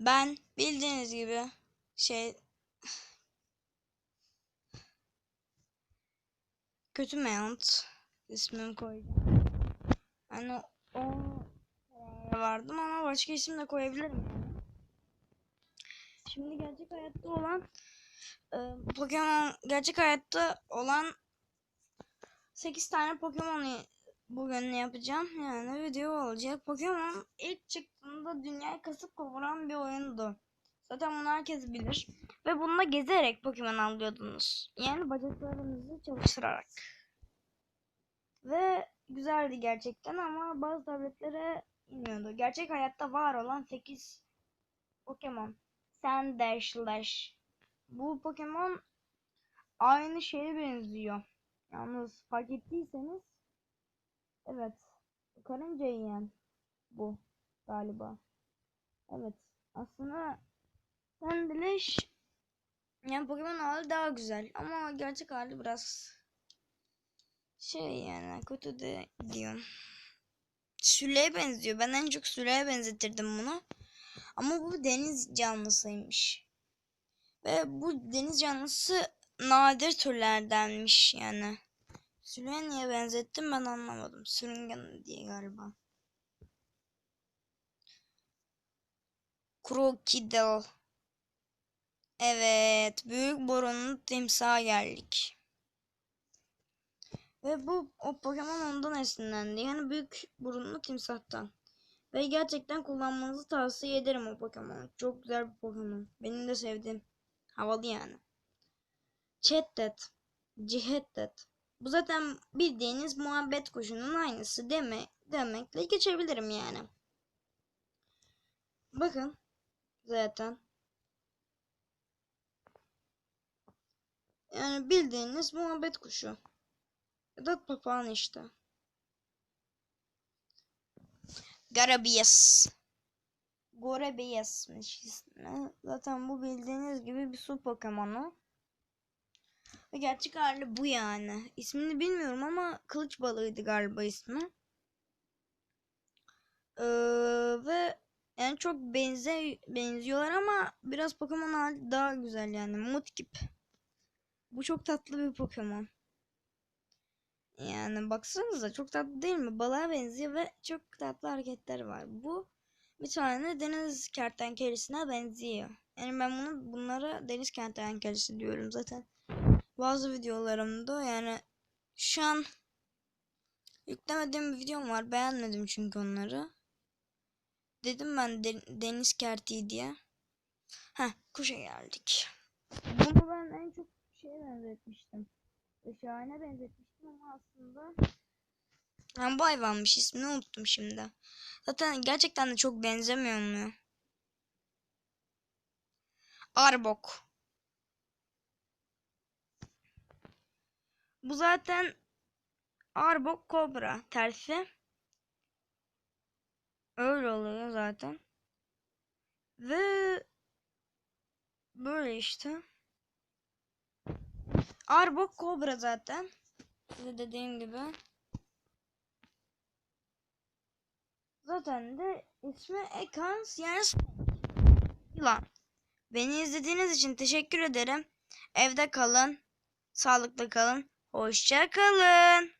Ben bildiğiniz gibi şey kötü mount ismimi koyacağım. Hani o karara vardım ama başka isim de koyabilirim yani. Şimdi gerçek hayatta olan e, Pokemon gerçek hayatta olan 8 tane Pokemon'u bugün yapacağım. Yani video olacak. Pokemon ilk çıktığında dünyayı kasıp kavuran bir oyundu. Zaten bunu herkes bilir. Ve bununla gezerek Pokemon alıyordunuz. Yani bacaklarınızı çalıştırarak. Ve güzeldi gerçekten ama bazı tabletlere inmiyordu. Gerçek hayatta var olan 8 Pokemon. Sandashslash. Bu Pokemon aynı şeye benziyor. Yalnız fark ettiyseniz evet karınca yiyen bu galiba. Evet aslında Sandalash yani Pokemon hali daha güzel ama gerçek hali biraz şey yani kötü de diyorum. Süle'ye benziyor. Ben en çok Süle'ye benzetirdim bunu. Ama bu deniz canlısıymış. Ve bu deniz canlısı nadir türlerdenmiş yani. Süle'ye niye benzettim ben anlamadım. Sürüngen diye galiba. Crocodile. Evet. Büyük burunlu timsaha geldik. Ve bu o Pokemon ondan esinlendi. Yani büyük burunlu timsahtan. Ve gerçekten kullanmanızı tavsiye ederim o Pokemon. Çok güzel bir Pokemon. Benim de sevdiğim. Havalı yani. Chattet. Cihettet. Bu zaten bildiğiniz muhabbet kuşunun aynısı deme, demekle geçebilirim yani. Bakın. Zaten. Yani bildiğiniz muhabbet kuşu. Ya da papağan işte. Garabias. Gorabias'mış ismi. Zaten bu bildiğiniz gibi bir su Pokemonu. Ve gerçek hali bu yani. İsmini bilmiyorum ama kılıç balığıydı galiba ismi. Ee, ve yani çok benze benziyorlar ama biraz Pokemon hali daha güzel yani. Mudkip. Bu çok tatlı bir Pokemon. Yani baksanıza çok tatlı değil mi? Balığa benziyor ve çok tatlı hareketler var. Bu bir tane deniz kertenkelesine benziyor. Yani ben bunu bunlara deniz kertenkelesi diyorum zaten. Bazı videolarımda yani şu an yüklemediğim bir videom var. Beğenmedim çünkü onları. Dedim ben de, deniz kertiği diye. Heh kuşa geldik. Bunu ben en çok şeye benzetmiştim. Şahane benzetmiştim ama aslında yani bu hayvanmış ismini unuttum şimdi. Zaten gerçekten de çok benzemiyor mu? Arbok. Bu zaten Arbok Kobra tersi. Öyle oluyor zaten. Ve böyle işte. Arbok Kobra zaten. Size dediğim gibi. Zaten de ismi Ekans yani yılan. Beni izlediğiniz için teşekkür ederim. Evde kalın. Sağlıklı kalın. Hoşça kalın.